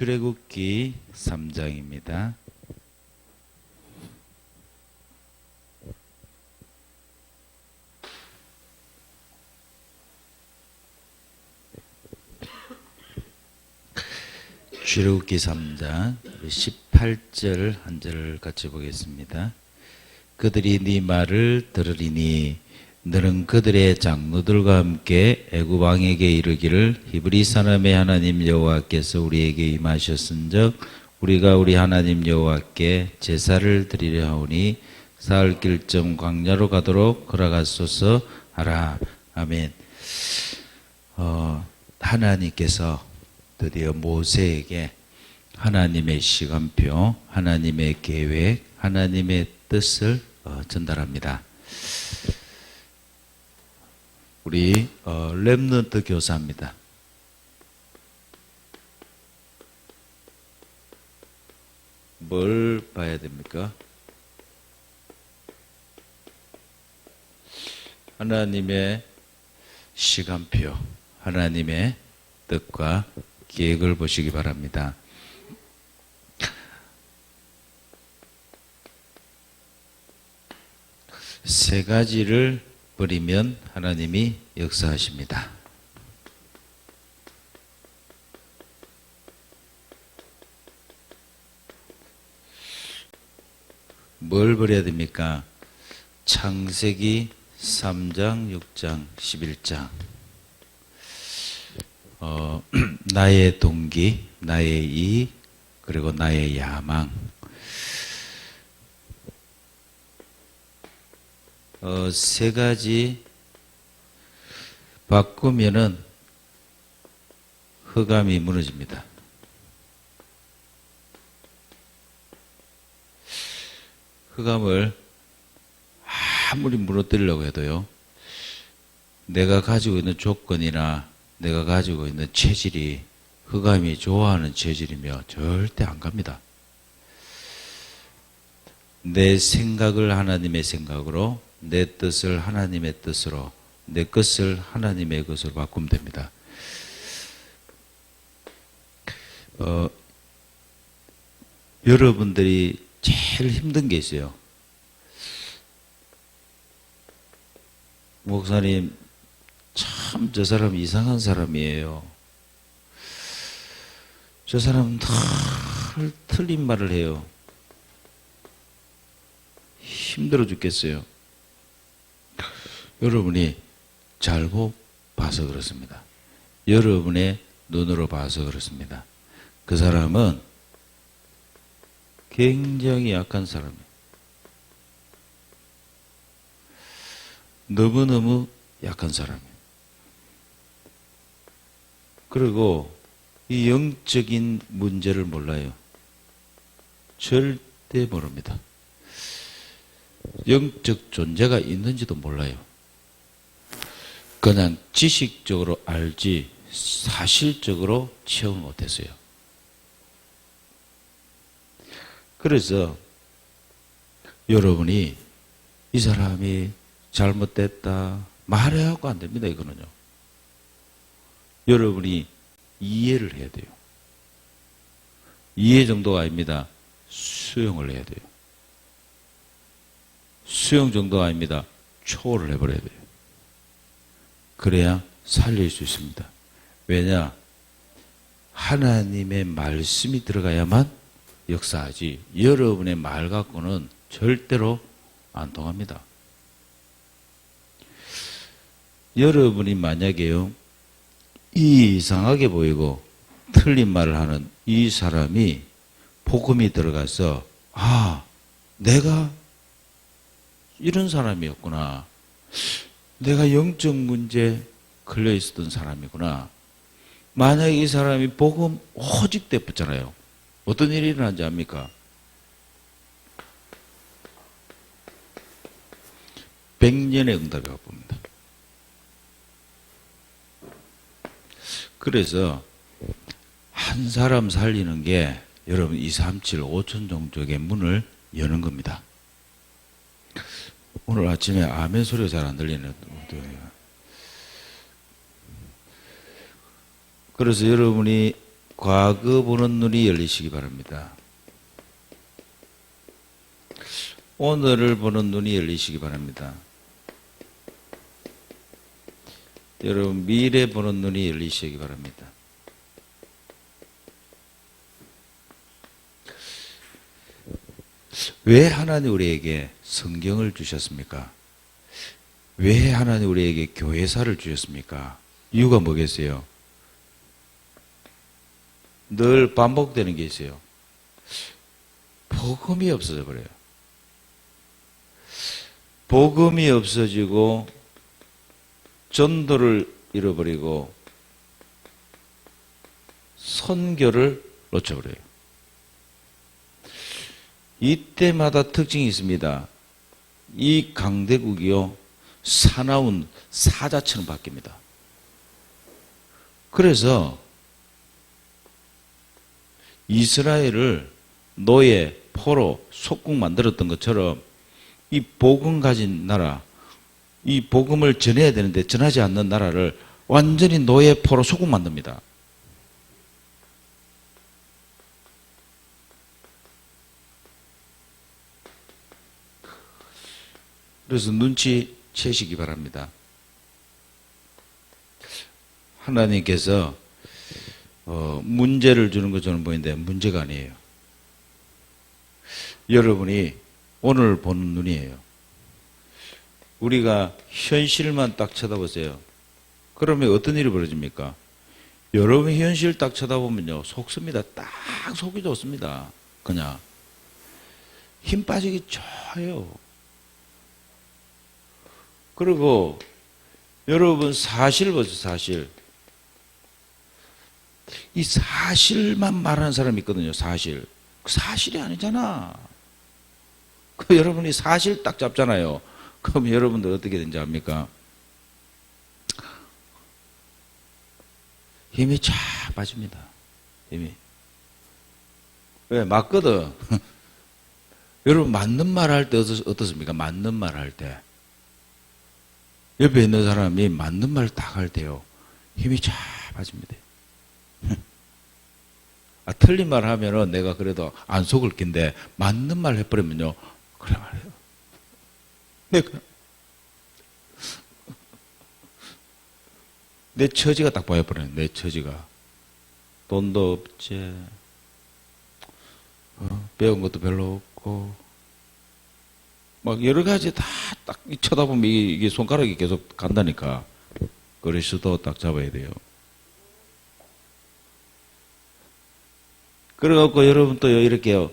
출애굽기 3장입니다. 출애굽기 3장 18절 한 절을 같이 보겠습니다. 그들이 네 말을 들으리니 너는 그들의 장로들과 함께 애굽 왕에게 이르기를 히브리 사람의 하나님 여호와께서 우리에게 임하셨은즉 우리가 우리 하나님 여호와께 제사를 드리려 하오니 사흘 길쯤 광야로 가도록 허락하소서 하라 아멘. 어, 하나님께서 드디어 모세에게 하나님의 시간표, 하나님의 계획, 하나님의 뜻을 어, 전달합니다. 우리 어, 랩넌트 교사입니다. 뭘 봐야 됩니까? 하나님의 시간표, 하나님의 뜻과 계획을 보시기 바랍니다. 세 가지를 버리면 하나님이 역사하십니다. 뭘 버려야 됩니까? 창세기 3장, 6장, 11장. 어, 나의 동기, 나의 이, 그리고 나의 야망. 어, 세 가지 바꾸면은 흑암이 무너집니다. 흑암을 아무리 무너뜨리려고 해도요, 내가 가지고 있는 조건이나 내가 가지고 있는 체질이 흑암이 좋아하는 체질이며 절대 안 갑니다. 내 생각을 하나님의 생각으로, 내 뜻을 하나님의 뜻으로, 내 것을 하나님의 것으로 바꾸면 됩니다. 어, 여러분들이 제일 힘든 게 있어요. 목사님, 참 저 사람 이상한 사람이에요. 저 사람은 다 틀린 말을 해요. 힘들어 죽겠어요. 여러분이 잘못 봐서 그렇습니다. 여러분의 눈으로 봐서 그렇습니다. 그 사람은 굉장히 약한 사람이에요. 너무너무 약한 사람이에요. 그리고 이 영적인 문제를 몰라요. 절대 모릅니다. 영적 존재가 있는지도 몰라요. 그냥 지식적으로 알지 사실적으로 체험 못했어요. 그래서 여러분이 이 사람이 잘못됐다 말해갖고 안 됩니다. 이거는요. 여러분이 이해를 해야 돼요. 이해 정도가 아닙니다. 수용을 해야 돼요. 수용 정도가 아닙니다. 초월을 해버려야 돼요. 그래야 살릴 수 있습니다. 왜냐? 하나님의 말씀이 들어가야만 역사하지. 여러분의 말 갖고는 절대로 안 통합니다. 여러분이 만약에요, 이상하게 보이고 틀린 말을 하는 이 사람이 복음이 들어가서, 아, 내가 이런 사람이었구나. 내가 영적 문제 걸려 있었던 사람이구나. 만약에 이 사람이 복음 오직 대붙잖아요. 어떤 일이 일어난지 압니까? 백년의 응답이 와봅니다. 그래서 한 사람 살리는 게 여러분 2, 3, 7, 5천 정도의 문을 여는 겁니다. 오늘 아침에 아멘 소리가 잘 안 들리는 그래서 여러분이 과거 보는 눈이 열리시기 바랍니다. 오늘을 보는 눈이 열리시기 바랍니다. 여러분 미래 보는 눈이 열리시기 바랍니다. 왜 하나님 우리에게 성경을 주셨습니까? 왜 하나님 우리에게 교회사를 주셨습니까? 이유가 뭐겠어요? 늘 반복되는 게 있어요. 복음이 없어져 버려요. 복음이 없어지고 전도를 잃어버리고 선교를 놓쳐버려요. 이때마다 특징이 있습니다. 이 강대국이요, 사나운 사자처럼 바뀝니다. 그래서 이스라엘을 노예, 포로, 속국 만들었던 것처럼 이 복음 가진 나라, 이 복음을 전해야 되는데 전하지 않는 나라를 완전히 노예, 포로, 속국 만듭니다. 그래서 눈치 채시기 바랍니다. 하나님께서 어, 문제를 주는 것 저는 보이는데 문제가 아니에요. 여러분이 오늘 보는 눈이에요. 우리가 현실만 딱 쳐다보세요. 그러면 어떤 일이 벌어집니까? 여러분 현실 딱 쳐다보면요. 속습니다. 딱 속이 좋습니다. 그냥. 힘 빠지기 좋아요. 그리고 여러분 사실 보세요, 사실. 이 사실만 말하는 사람이 있거든요, 사실. 그 사실이 아니잖아. 그 여러분이 사실 딱 잡잖아요. 그럼 여러분들 어떻게 되는지 압니까? 힘이 쫙 빠집니다. 힘이. 왜? 맞거든. 여러분, 맞는 말 할 때 어떻습니까? 맞는 말 할 때. 옆에 있는 사람이 맞는 말딱할 때요. 힘이 쫙 빠집니다. 아, 틀린 말 하면은 내가 그래도 안 속을 낀데 맞는 말 해버리면요. 그래 말이에요. 내가 내 처지가 딱 보여버려요. 내 처지가. 돈도 없지. 어, 배운 것도 별로 없고. 막 여러 가지 다 딱 쳐다보면 이게, 손가락이 계속 간다니까. 그리스도 딱 잡아야 돼요. 그래갖고 여러분 또 이렇게요.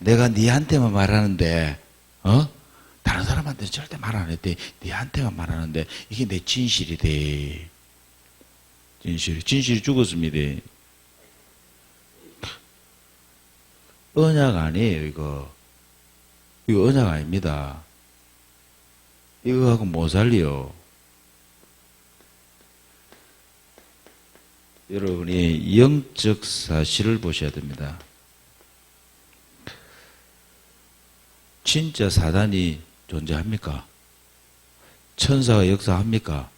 내가 니한테만 말하는데, 어? 다른 사람한테 절대 말 안 했대. 니한테만 말하는데, 이게 내 진실이 돼. 진실. 진실이 죽었습니다. 언약 아니에요, 이거. 이거 언약 아닙니다. 이거 하고 못 살려. 여러분이 영적 사실을 보셔야 됩니다. 진짜 사단이 존재합니까? 천사가 역사합니까?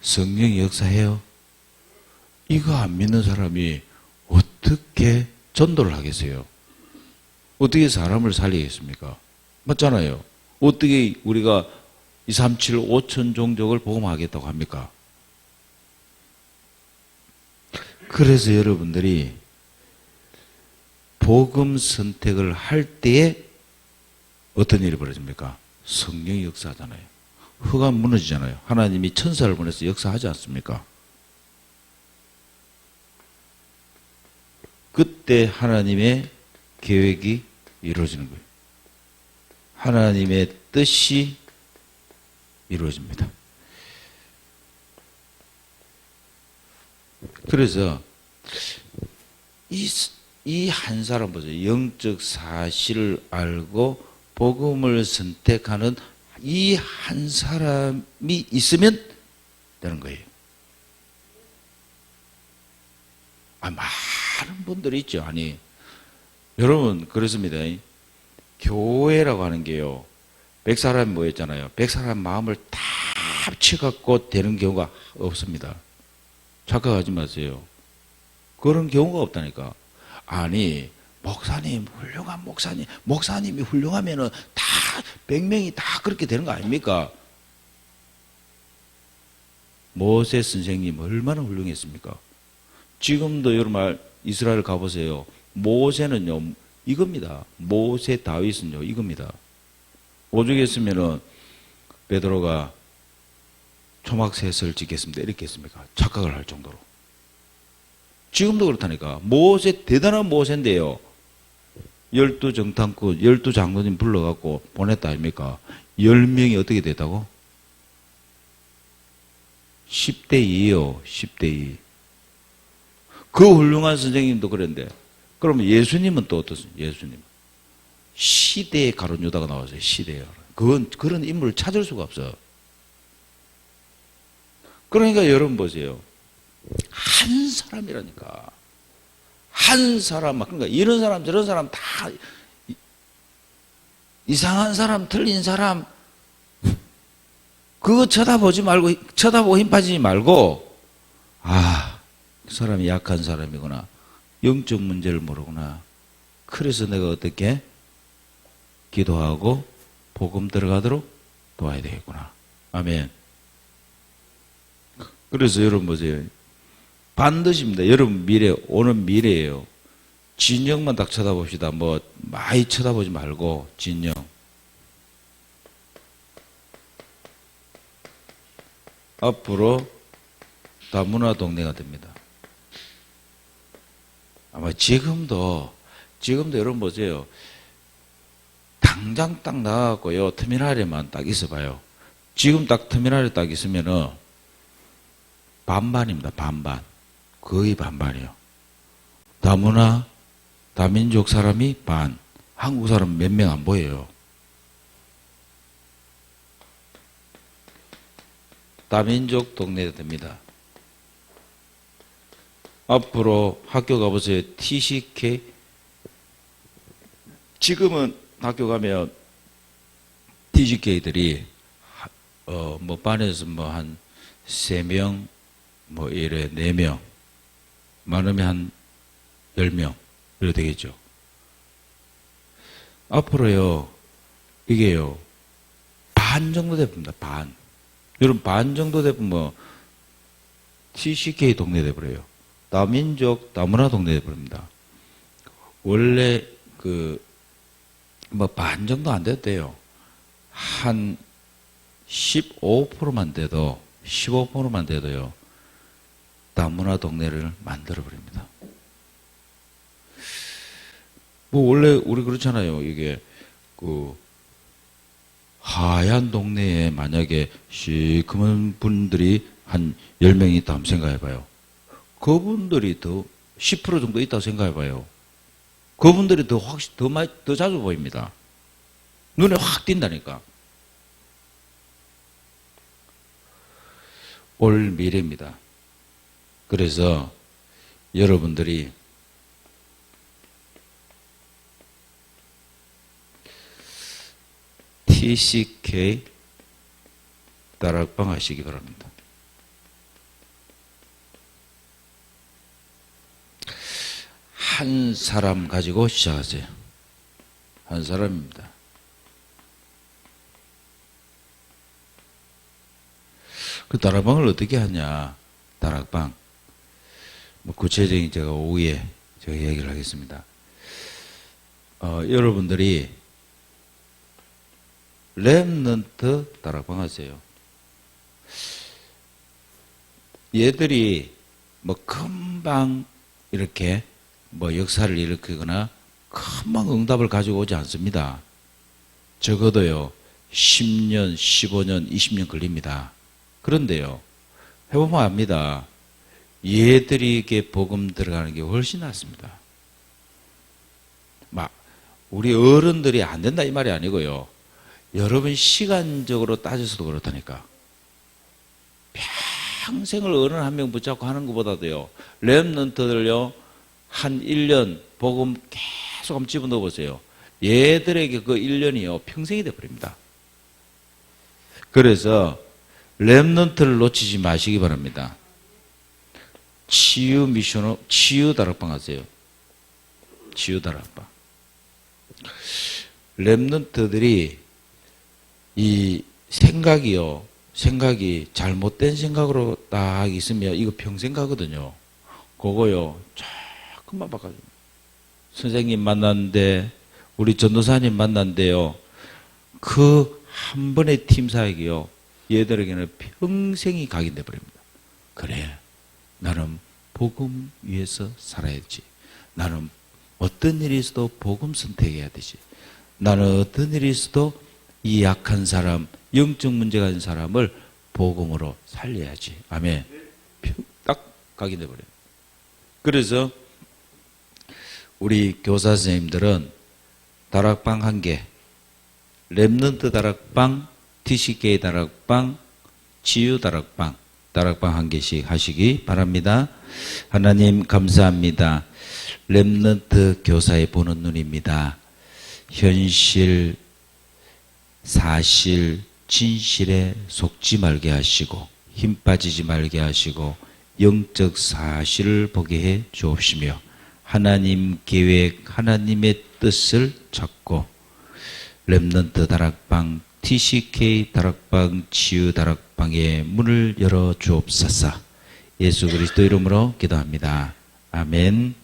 성령이 역사해요? 이거 안 믿는 사람이 어떻게 전도를 하겠어요? 어떻게 사람을 살리겠습니까? 맞잖아요. 어떻게 우리가 2, 3, 7, 5천 종족을 복음하겠다고 합니까? 그래서 여러분들이 복음 선택을 할 때에 어떤 일이 벌어집니까? 성령이 역사하잖아요. 흑암 무너지잖아요. 하나님이 천사를 보내서 역사하지 않습니까? 그때 하나님의 계획이 이루어지는 거예요. 하나님의 뜻이 이루어집니다. 그래서 이, 이 한 사람 보세요. 영적 사실을 알고 복음을 선택하는 이 한 사람이 있으면 되는 거예요. 아, 많은 분들이 있죠. 아니, 여러분, 그렇습니다. 교회라고 하는 게요. 백 사람이 모였잖아요. 백 사람 마음을 다 합쳐갖고 되는 경우가 없습니다. 착각하지 마세요. 그런 경우가 없다니까. 아니, 목사님, 훌륭한 목사님, 목사님이 훌륭하면은 다, 100명이 다 그렇게 되는 거 아닙니까? 모세 선생님 얼마나 훌륭했습니까? 지금도 여러분 말 이스라엘 가보세요. 모세는요, 이겁니다. 모세 다윗은요, 이겁니다. 오죽했으면은 베드로가 초막셋을 짓겠습니다. 이렇게 했습니까? 착각을 할 정도로. 지금도 그렇다니까. 모세, 대단한 모세인데요. 열두 정탐꾼, 열두 장로님 불러갖고 보냈다 아닙니까? 열 명이 어떻게 됐다고? 10대 2요, 10대 2. 그 훌륭한 선생님도 그랬는데, 그러면 예수님은 또 어떻습니까? 예수님. 시대의 가론 유다가 나왔어요, 시대의. 그건, 그런 인물을 찾을 수가 없어. 그러니까 여러분 보세요. 한 사람이라니까. 한 사람, 그러니까 이런 사람, 저런 사람 다 이- 이상한 사람, 틀린 사람, 그거 쳐다보지 말고, 쳐다보고 힘 빠지지 말고, 아, 그 사람이 약한 사람이구나. 영적 문제를 모르구나. 그래서 내가 어떻게 기도하고 복음 들어가도록 도와야 되겠구나. 아멘. 그래서 여러분 보세요. 반드시입니다. 여러분 미래, 오는 미래예요. 진영만 딱 쳐다봅시다. 뭐, 많이 쳐다보지 말고, 진영. 앞으로 다문화 동네가 됩니다. 아마 지금도, 지금도 여러분 보세요. 당장 딱 나가고요. 터미널에만 딱 있어봐요. 지금 딱 터미널에 딱 있으면은 반반입니다. 반반. 거의 반반이에요. 다문화, 다민족 사람이 반. 한국 사람 몇 명 안 보여요. 다민족 동네가 됩니다. 앞으로 학교 가보세요. TCK. 지금은 학교 가면 TCK들이 어, 뭐 반에서 뭐 한 세 명, 뭐 이래 네 명, 많으면 한 열명 이래 되겠죠. 앞으로요 이게요 반 정도 돼봅니다. 반. 여러분 반 정도 되면 뭐 TCK 동네 돼버려요. 다민족 다문화 동네 돼버립니다. 원래 그 뭐 반 정도 안 됐대요. 한 15%만 돼도 15%만 돼도요. 다문화 동네를 만들어 버립니다. 뭐 원래 우리 그렇잖아요. 이게 그 하얀 동네에 만약에 시커먼 분들이 한 10명이 있다 한번 생각해 봐요. 그분들이 더 10% 정도 있다고 생각해 봐요. 그분들이 더 확실 더 많이 더 자주 보입니다. 눈에 확 띈다니까. 올 미래입니다. 그래서 여러분들이 TCK 다락방 하시기 바랍니다. 한 사람 가지고 시작하세요. 한 사람입니다. 그 다락방을 어떻게 하냐? 다락방. 뭐 구체적인 제가 오후에 제가 얘기를 하겠습니다. 어, 여러분들이 랩넌트 다락방 하세요. 얘들이 뭐 금방 이렇게 뭐 역사를 일으키거나 금방 응답을 가지고 오지 않습니다. 적어도요, 10년, 15년, 20년 걸립니다. 그런데요, 해보면 압니다. 얘들에게 복음 들어가는 게 훨씬 낫습니다. 막, 우리 어른들이 안 된다 이 말이 아니고요. 여러분 시간적으로 따져서도 그렇다니까. 평생을 어른 한 명 붙잡고 하는 것보다도요, 랩런트들요, 한 1년 복음 계속 한번 집어넣어 보세요. 얘들에게 그 1년이요, 평생이 돼버립니다. 그래서 랩런트를 놓치지 마시기 바랍니다. 치유 미션업, 치유 다락방 하세요. 치유 다락방. 랩런트들이 이 생각이요, 생각이 잘못된 생각으로 딱 있으면 이거 평생 가거든요. 그거요, 조 금만 바꿔줘. 선생님 만났는데, 우리 전도사님 만났는데요. 그 한 번의 팀 사역이요. 얘들에게는 평생이 각인돼 버립니다. 그래. 나는 복음 위해서 살아야지. 나는 어떤 일이 있어도 복음 선택해야 되지. 나는 어떤 일이 있어도 이 약한 사람, 영적 문제가 있는 사람을 복음으로 살려야지. 아멘. 평- 딱 각인돼 버려요. 그래서 우리 교사 선생님들은 다락방 한 개, 랩넌트 다락방, TCK 다락방, 치유 다락방, 다락방 한 개씩 하시기 바랍니다. 하나님 감사합니다. 랩넌트 교사의 보는 눈입니다. 현실, 사실, 진실에 속지 말게 하시고 힘 빠지지 말게 하시고 영적 사실을 보게 해 주옵시며 하나님 계획, 하나님의 뜻을 찾고 랩넌트 다락방, TCK 다락방, 치유 다락방의 문을 열어 주옵소서. 예수 그리스도 이름으로 기도합니다. 아멘.